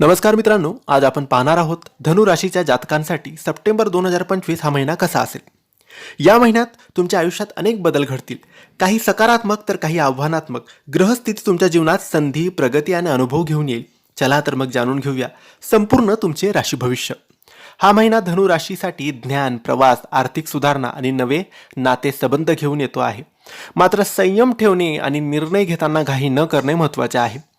नमस्कार मित्रांनो आज आपण पाहणार आहोत धनु राशीच्या जातकांसाठी सप्टेंबर दोन हजार पंचवीस हा महिना कसा असेल? या महिन्यात तुमच्या आयुष्यात अनेक बदल घडतील. काही सकारात्मक तर काही आव्हानात्मक. ग्रहस्थिती तुमच्या जीवनात संधी प्रगती आणि अनुभव घेऊन येईल. चला तर मग जाणून घेऊया संपूर्ण तुमचे राशी भविष्य. हा महिना धनु राशीसाठी ज्ञान प्रवास आर्थिक सुधारणा आणि नवे नाते संबंध घेऊन येतो आहे. मात्र संयम ठेवणे आणि निर्णय घेताना घाई न करणे महत्त्वाचे आहे.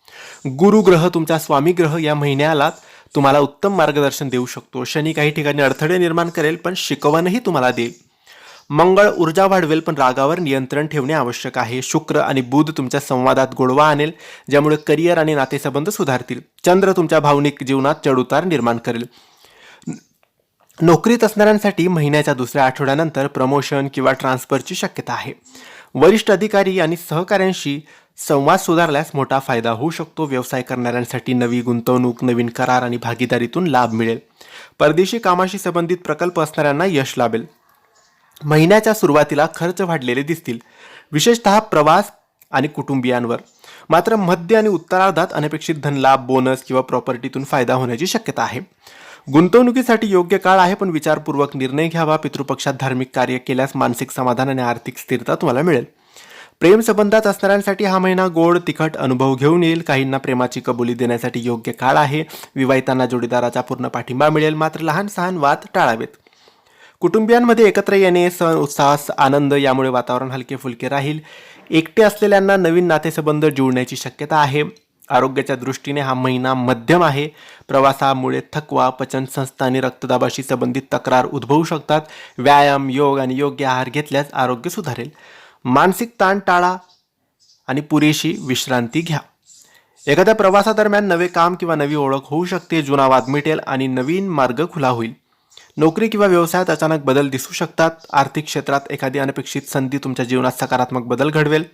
गुरुग्रह तुमचा स्वामी ग्रह या महिन्याला तुम्हाला उत्तम मार्गदर्शन देऊ शकतो. शनी काही ठिकाणी अडथळे निर्माण करेल पण शिकवणही तुम्हाला देईल. मंगळ ऊर्जा वाढवेल पण रागावर नियंत्रण ठेवणे आवश्यक आहे. शुक्र आणि बुध तुमच्या संवादात गोडवा आणेल ज्यामुळे करिअर आणि नातेसंबंध सुधारतील. चंद्र तुमच्या भावनिक जीवनात चढउतार निर्माण करेल. नोकरीत असणाऱ्यांसाठी महिन्याच्या दुसऱ्या आठवड्यानंतर प्रमोशन किंवा ट्रान्सफरची शक्यता आहे. वरिष्ठ अधिकारी आणि सहकाऱ्यांशी संवाद सुधारल्यास मोठा फायदा होऊ शकतो. व्यवसाय करणाऱ्यांसाठी नवी गुंतवणूक नवीन करार आणि भागीदारीतून लाभ मिळेल. परदेशी कामाशी संबंधित प्रकल्प असणाऱ्यांना यश लाभेल. महिन्याच्या सुरुवातीला खर्च वाढलेले दिसतील. विशेषतः प्रवास आणि कुटुंबियांवर. मात्र मध्य आणि उत्तरार्धात अनपेक्षित धनलाभ बोनस किंवा प्रॉपर्टीतून फायदा होण्याची शक्यता आहे. गुंतवणुकीसाठी योग्य काळ आहे पण विचारपूर्वक निर्णय घ्यावा. पितृपक्षात धार्मिक कार्य केल्यास मानसिक समाधान आणि आर्थिक स्थिरता तुम्हाला मिळेल. प्रेम संबंधात असणाऱ्यांसाठी हा महिना गोड तिखट अनुभव घेऊन येईल. काहींना प्रेमाची कबुली देण्यासाठी योग्य काळ आहे. विवाहितांना जोडीदाराचा पूर्ण पाठिंबा मिळेल. मात्र लहान सहान वाद टाळावेत. कुटुंबियांमध्ये एकत्र येणे सण उत्साह आनंद यामुळे वातावरण हलके फुलके राहील. एकटे असलेल्यांना नवीन नातेसंबंध जुळण्याची शक्यता आहे. आरोग्याच्या दृष्टीने हा महिना मध्यम आहे. प्रवासामुळे थकवा पचन संस्था आणि रक्तदाबाशी संबंधित तक्रार उद्भवू शकतात. व्यायाम योग आणि योग्य आहार घेतल्यास आरोग्य सुधारेल. मानसिक ताण टाळा आणि पुरेशी विश्रांती घ्या. एखाद्या प्रवासादरम्यान नवे काम किंवा नवी ओळख होऊ शकते जुना वाद मिटेल आणि नवीन मार्ग खुला होईल. नोकरी किंवा व्यवसायात अचानक बदल दिसू शकतात. आर्थिक क्षेत्रात एखादी अनपेक्षित संधी तुमच्या जीवनात सकारात्मक बदल घडवेल.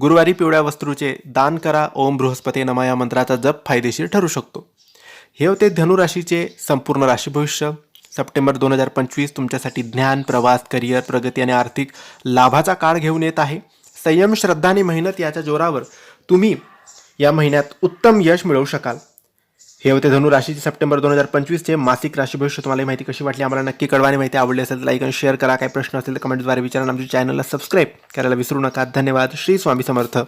गुरुवारी पिवळ्या वस्त्रूचे दान करा ओम बृहस्पती नमा या मंत्राचा जप फायदेशीर ठरू शकतो. हे होते धनुराशीचे संपूर्ण राशी भविष्य. सप्टेंबर दोन हजार पंचवीस तुमच्यासाठी ज्ञान प्रवास करिअर प्रगती आणि आर्थिक लाभाचा काळ घेऊन येत आहे. संयम श्रद्धा आणि मेहनत याच्या जोरावर तुम्ही या महिन्यात उत्तम यश मिळवू शकाल. हे होते धनु राशीचे सप्टेंबर दोन हजार पंचवीसचे. मासिक राशी भविष्य तुम्हाला माहिती कशी वाटली? आम्हाला नक्की कळवा आणि माहिती आवडली असेल तर लाईक आणि शेअर करा. काही प्रश्न असेल तर कमेंटद्वारे विचारा. आमच्या चॅनलला सबस्क्राईब करायला विसरू नका. धन्यवाद. श्री स्वामी समर्थ.